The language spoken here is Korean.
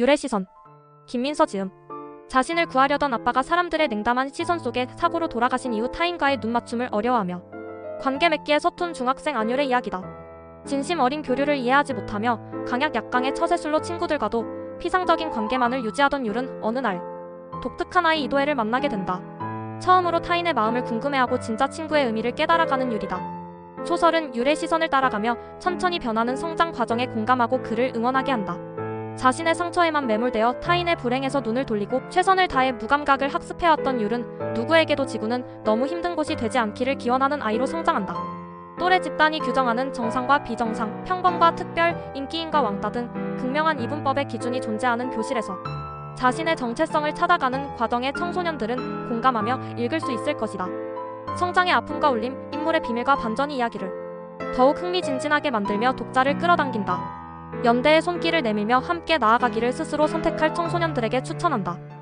유래 시선. 김민서 지음. 자신을 구하려던 아빠가 사람들의 냉담한 시선 속에 사고로 돌아가신 이후 타인과의 눈맞춤을 어려워하며 관계 맺기에 서툰 중학생 안율의 이야기다. 진심 어린 교류를 이해하지 못하며 강약 약강의 처세술로 친구들과도 피상적인 관계만을 유지하던 율은 어느 날 독특한 아이 이도혜를 만나게 된다. 처음으로 타인의 마음을 궁금해하고 진짜 친구의 의미를 깨달아가는 율이다. 소설은 율의 시선을 따라가며 천천히 변하는 성장 과정에 공감하고 그를 응원하게 한다. 자신의 상처에만 매몰되어 타인의 불행에서 눈을 돌리고 최선을 다해 무감각을 학습해왔던 율은 누구에게도 지구는 너무 힘든 곳이 되지 않기를 기원하는 아이로 성장한다. 또래 집단이 규정하는 정상과 비정상, 평범과 특별, 인기인과 왕따 등 극명한 이분법의 기준이 존재하는 교실에서 자신의 정체성을 찾아가는 과정에 청소년들은 공감하며 읽을 수 있을 것이다. 성장의 아픔과 울림, 인물의 비밀과 반전의 이야기를 더욱 흥미진진하게 만들며 독자를 끌어당긴다. 연대의 손길을 내밀며 함께 나아가기를 스스로 선택할 청소년들에게 추천한다.